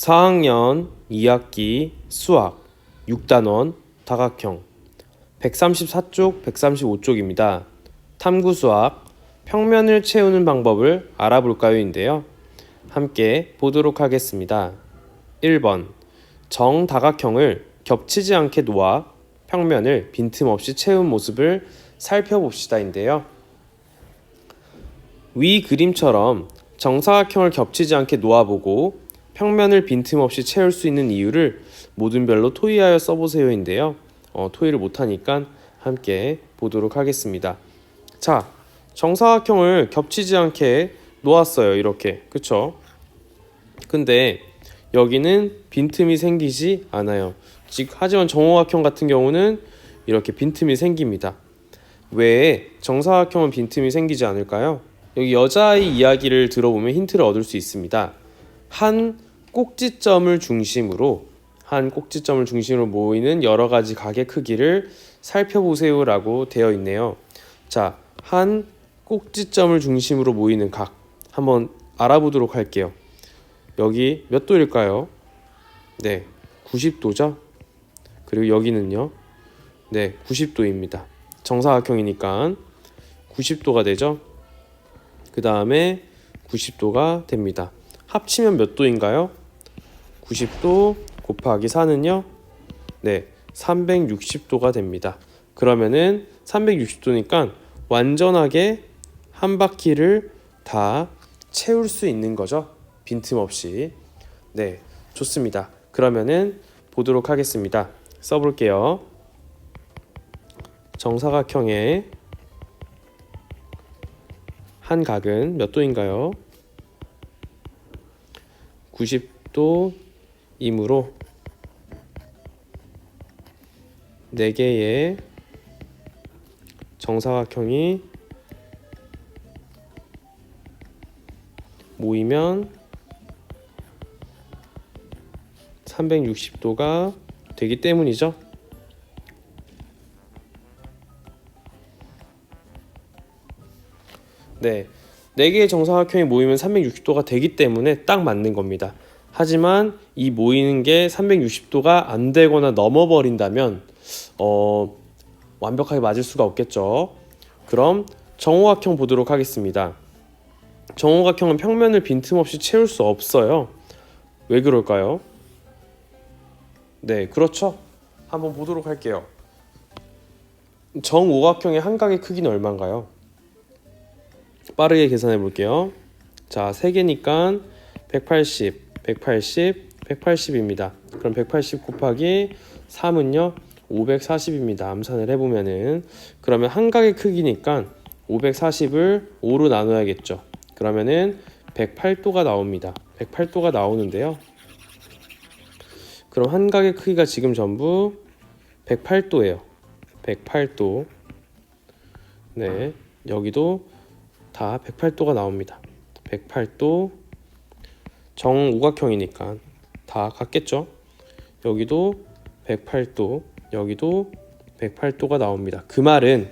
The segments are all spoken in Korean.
4학년 2학기 수학 6단원 다각형 134쪽, 135쪽입니다. 탐구 수학 평면을 채우는 방법을 알아볼까요인데요. 함께 보도록 하겠습니다. 1번 정다각형을 겹치지 않게 놓아 평면을 빈틈없이 채운 모습을 살펴봅시다인데요. 위 그림처럼 정사각형을 겹치지 않게 놓아보고 평면을 빈틈없이 채울 수 있는 이유를 모든 별로 토의하여 써보세요인데요. 어, 토의를 못하니까 함께 보도록 하겠습니다. 자, 정사각형을 겹치지 않게 놓았어요. 이렇게. 그쵸? 근데 여기는 빈틈이 생기지 않아요. 즉, 하지만 정오각형 같은 경우는 이렇게 빈틈이 생깁니다. 왜 정사각형은 빈틈이 생기지 않을까요? 여기 여자아이 이야기를 들어보면 힌트를 얻을 수 있습니다. 한 꼭지점을 중심으로 한 꼭지점을 중심으로 모이는 여러 가지 각의 크기를 살펴보세요라고 되어 있네요. 자, 한 꼭지점을 중심으로 모이는 각 한번 알아보도록 할게요. 여기 몇 도일까요? 네, 90도죠. 그리고 여기는요. 네, 90도입니다. 정사각형이니까 90도가 되죠. 그 다음에 90도가 됩니다. 합치면 몇 도인가요? 90도 곱하기 4는요? 네, 360도가 됩니다. 그러면은 360도니까 완전하게 한 바퀴를 다 채울 수 있는 거죠. 빈틈없이. 네, 좋습니다. 그러면은 보도록 하겠습니다. 써볼게요. 정사각형의 한 각은 몇 도인가요? 90도이므로 4개의 정사각형이 모이면 360도가 되기 때문이죠. 네. 4개의 정사각형이 모이면 360도가 되기 때문에 딱 맞는 겁니다. 하지만 이 모이는 게 360도가 안 되거나 넘어버린다면 어, 완벽하게 맞을 수가 없겠죠. 그럼 정오각형 보도록 하겠습니다. 정오각형은 평면을 빈틈없이 채울 수 없어요. 왜 그럴까요? 네, 그렇죠. 한번 보도록 할게요. 정오각형의 한 각의 크기는 얼마인가요? 빠르게 계산해 볼게요. 자, 3개니까 180, 180, 180입니다. 그럼 180 곱하기 3은요? 540입니다. 암산을 해보면은 그러면 한 각의 크기니까 540을 5로 나눠야겠죠. 그러면은 108도가 나옵니다. 108도가 나오는데요. 그럼 한 각의 크기가 지금 전부 108도예요. 108도. 네, 여기도 다 108도가 나옵니다. 108도 정오각형이니까 다 같겠죠? 여기도 108도, 여기도 108도가 나옵니다. 그 말은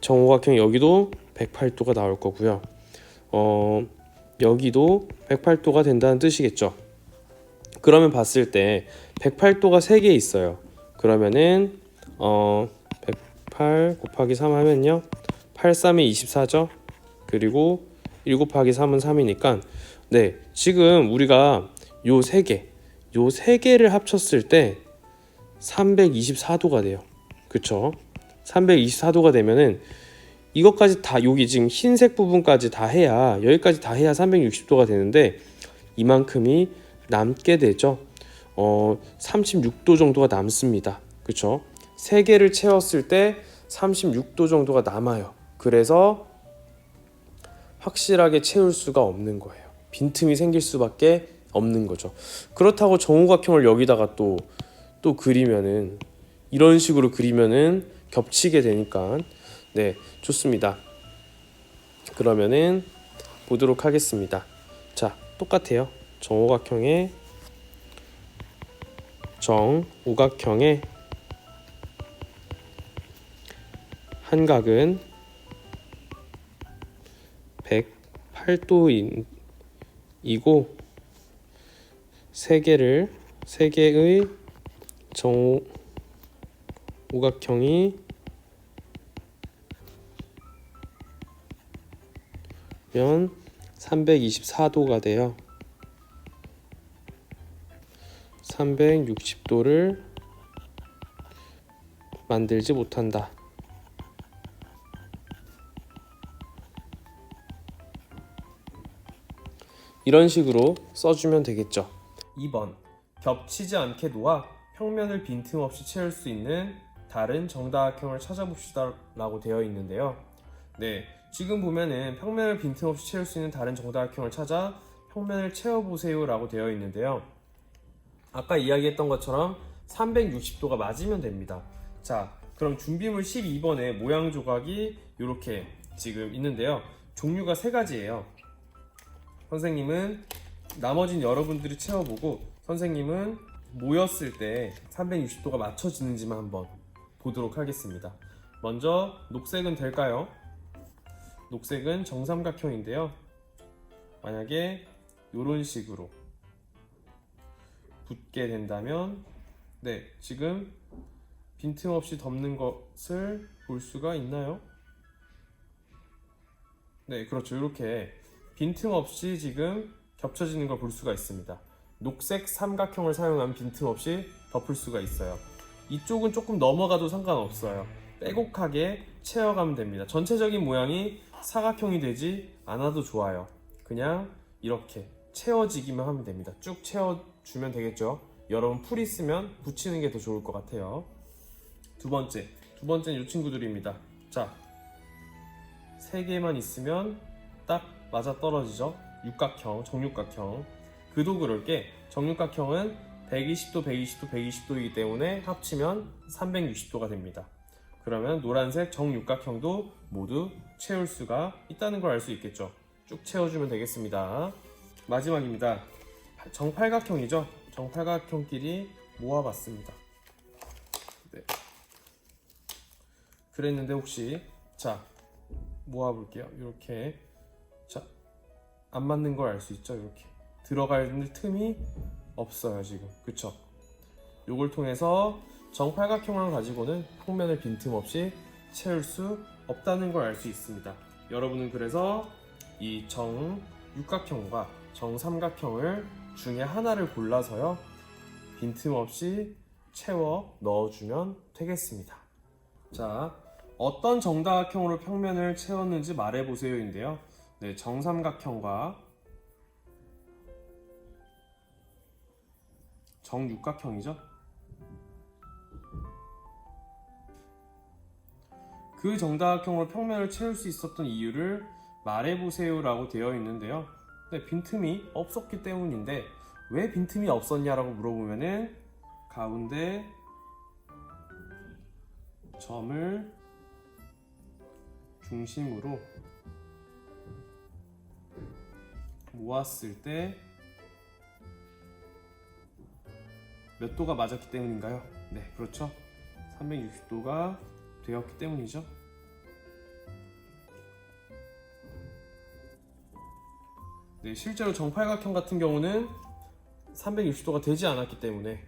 정오각형 여기도 108도가 나올 거고요. 어, 여기도 108도가 된다는 뜻이겠죠. 그러면 봤을 때 108도가 3개 있어요. 그러면은 어, 108 곱하기 3 하면요. 8, 3이 24죠. 그리고 1 곱하기 3은 3이니까 네, 지금 우리가 요 세 개, 요 세 개를 합쳤을 때 324도가 돼요. 그쵸? 324도가 되면은 이것까지 다 여기 지금 흰색 부분까지 다 해야 여기까지 다 해야 360도가 되는데 이만큼이 남게 되죠. 어, 36도 정도가 남습니다. 그쵸? 세 개를 채웠을 때 36도 정도가 남아요. 그래서 확실하게 채울 수가 없는 거예요. 빈틈이 생길 수밖에 없는 거죠. 그렇다고 정오각형을 여기다가 또 또 그리면은 이런 식으로 그리면은 겹치게 되니까 네 좋습니다. 그러면은 보도록 하겠습니다. 자 똑같아요. 정오각형의 정오각형의 한 각은 108도이고 세 개를 세 개의 정 오각형이 면 324도가 돼요. 360도를 만들지 못한다. 이런 식으로 써주면 되겠죠. 2번 겹치지 않게 놓아 평면을 빈틈없이 채울 수 있는 다른 정다각형을 찾아봅시다 라고 되어 있는데요. 네, 지금 보면은 평면을 빈틈없이 채울 수 있는 다른 정다각형을 찾아 평면을 채워보세요 라고 되어 있는데요. 아까 이야기했던 것처럼 360도가 맞으면 됩니다. 자, 그럼 준비물 12번에 모양 조각이 이렇게 지금 있는데요. 종류가 세 가지예요. 선생님은 나머진 여러분들이 채워보고 선생님은 모였을 때 360도가 맞춰지는지만 한번 보도록 하겠습니다. 먼저 녹색은 될까요? 녹색은 정삼각형인데요. 만약에 이런 식으로 붙게 된다면 네, 지금 빈틈없이 덮는 것을 볼 수가 있나요? 네, 그렇죠. 이렇게 빈틈없이 지금 겹쳐지는 걸 볼 수가 있습니다. 녹색 삼각형을 사용하면 빈틈없이 덮을 수가 있어요. 이쪽은 조금 넘어가도 상관없어요. 빼곡하게 채워가면 됩니다. 전체적인 모양이 사각형이 되지 않아도 좋아요. 그냥 이렇게 채워지기만 하면 됩니다. 쭉 채워주면 되겠죠. 여러분 풀 있으면 붙이는 게 더 좋을 것 같아요. 두 번째, 두 번째는 이 친구들입니다. 자, 세 개만 있으면 딱 맞아 떨어지죠. 육각형, 정육각형. 그도 그럴 게 정육각형은 120도, 120도, 120도이기 때문에 합치면 360도가 됩니다. 그러면 노란색 정육각형도 모두 채울 수가 있다는 걸 알 수 있겠죠. 쭉 채워주면 되겠습니다. 마지막입니다. 정팔각형이죠. 정팔각형끼리 모아봤습니다. 네. 그랬는데 혹시 자 모아볼게요. 이렇게 자 안 맞는 걸 알 수 있죠. 이렇게 들어갈 틈이 없어요 지금 그쵸? 요걸 통해서 정팔각형을 가지고는 평면을 빈틈없이 채울 수 없다는 걸 알 수 있습니다. 여러분은 그래서 이 정육각형과 정삼각형을 중에 하나를 골라서요 빈틈없이 채워 넣어주면 되겠습니다. 자, 어떤 정다각형으로 평면을 채웠는지 말해보세요 인데요. 네, 정삼각형과 정육각형이죠. 그 정다각형으로 평면을 채울 수 있었던 이유를 말해보세요라고 되어 있는데요. 네, 빈틈이 없었기 때문인데 왜 빈틈이 없었냐라고 물어보면은 가운데 점을 중심으로 모았을 때 몇 도가 맞았기 때문인가요? 네, 그렇죠. 360도가 되었기 때문이죠. 네, 실제로 정팔각형 같은 경우는 360도가 되지 않았기 때문에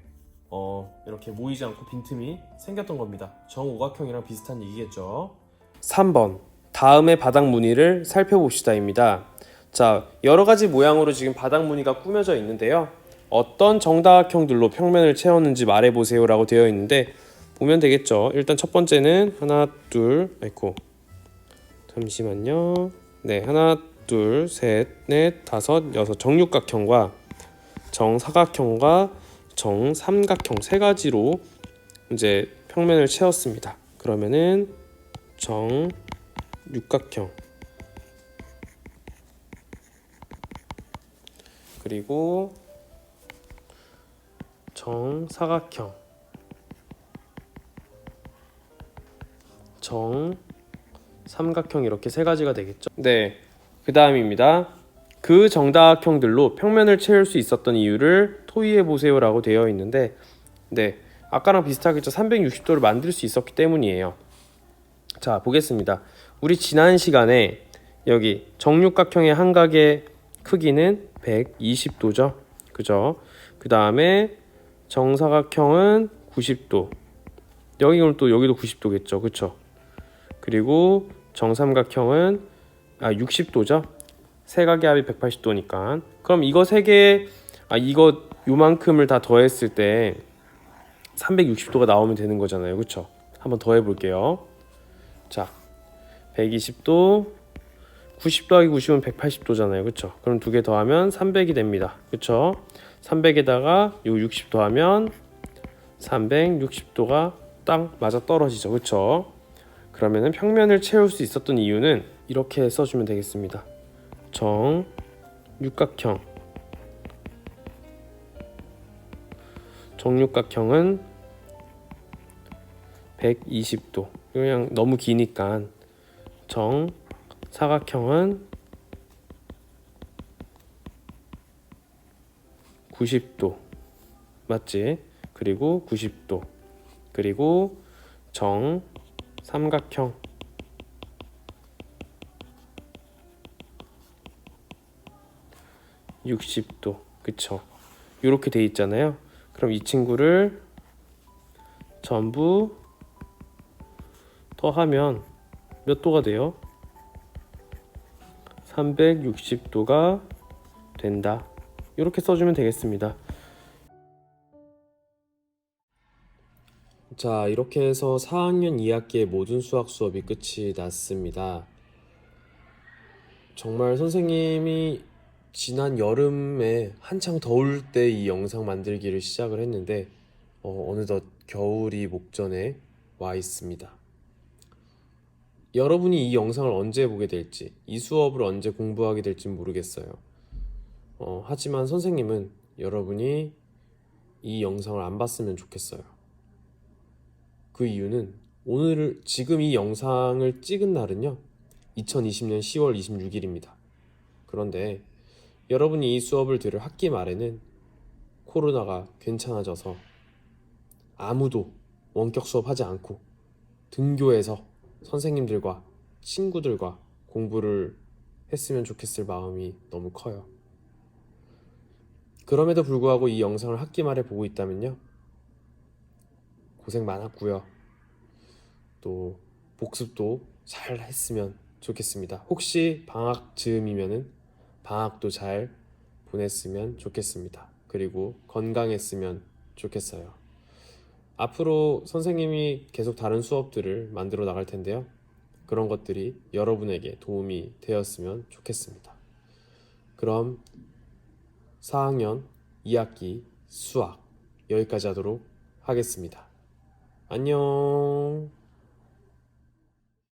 어, 이렇게 모이지 않고 빈틈이 생겼던 겁니다. 정오각형이랑 비슷한 얘기겠죠. 3번 다음의 바닥 무늬를 살펴봅시다입니다. 자, 여러 가지 모양으로 지금 바닥 무늬가 꾸며져 있는데요. 어떤 정다각형들로 평면을 채웠는지 말해보세요 라고 되어 있는데 보면 되겠죠. 일단 첫 번째는 하나, 둘, 아이고 잠시만요. 네, 하나, 둘, 셋, 넷, 다섯, 여섯 정육각형과 정사각형과 정삼각형 세 가지로 이제 평면을 채웠습니다. 그러면은 정육각형 그리고 정사각형 정 삼각형 이렇게 세 가지가 되겠죠. 네. 그 다음입니다. 그 정다각형들로 평면을 채울 수 있었던 이유를 토의해 보세요 라고 되어 있는데, 네, 아까랑 비슷하겠죠. 360도를 만들 수 있었기 때문이에요. 자, 보겠습니다. 우리 지난 시간에 여기 정육각형의 한각의 크기는 120도죠. 그죠? 그 다음에 정사각형은 90도. 여기 그럼 또 여기도 90도겠죠, 그쵸? 그리고 정삼각형은 아 60도죠. 세 각의 합이 180도니까. 그럼 이거 세 개, 아 이거 요만큼을 다 더했을 때 360도가 나오면 되는 거잖아요, 그쵸? 한번 더 해볼게요. 자, 120도, 90 더하기 90은 180도잖아요, 그쵸? 그럼 두 개 더하면 300이 됩니다, 그쵸? 300에다가 요 60 더하면 360도가 딱 맞아 떨어지죠, 그쵸? 그러면은 평면을 채울 수 있었던 이유는 이렇게 써주면 되겠습니다. 정 육각형 정육각형은 120도 그냥 너무 기니까 정 사각형은 90도. 맞지? 그리고 90도. 그리고 정 삼각형. (60도) 그쵸? 이렇게 돼 있잖아요. 그럼 이 친구를 전부 더하면 몇 도가 돼요? 360도가 된다 이렇게 써주면 되겠습니다 자, 이렇게 해서 4학년 2학기의 모든 수학 수업이 끝이 났습니다. 정말 선생님이 지난 여름에 한창 더울 때 이 영상 만들기를 시작을 했는데 어, 어느덧 겨울이 목전에 와 있습니다. 여러분이 이 영상을 언제 보게 될지, 이 수업을 언제 공부하게 될지 모르겠어요. 어, 하지만 선생님은 여러분이 이 영상을 안 봤으면 좋겠어요. 그 이유는 오늘 지금 이 영상을 찍은 날은요 2020년 10월 26일입니다. 그런데 여러분이 이 수업을 들을 학기 말에는 코로나가 괜찮아져서 아무도 원격 수업하지 않고 등교해서 선생님들과 친구들과 공부를 했으면 좋겠을 마음이 너무 커요. 그럼에도 불구하고 이 영상을 학기 말에 보고 있다면요. 고생 많았고요. 또 복습도 잘 했으면 좋겠습니다. 혹시 방학 즈음이면은 방학도 잘 보냈으면 좋겠습니다. 그리고 건강했으면 좋겠어요. 앞으로 선생님이 계속 다른 수업들을 만들어 나갈 텐데요. 그런 것들이 여러분에게 도움이 되었으면 좋겠습니다. 그럼 4학년 2학기 수학 여기까지 하도록 하겠습니다. 안녕.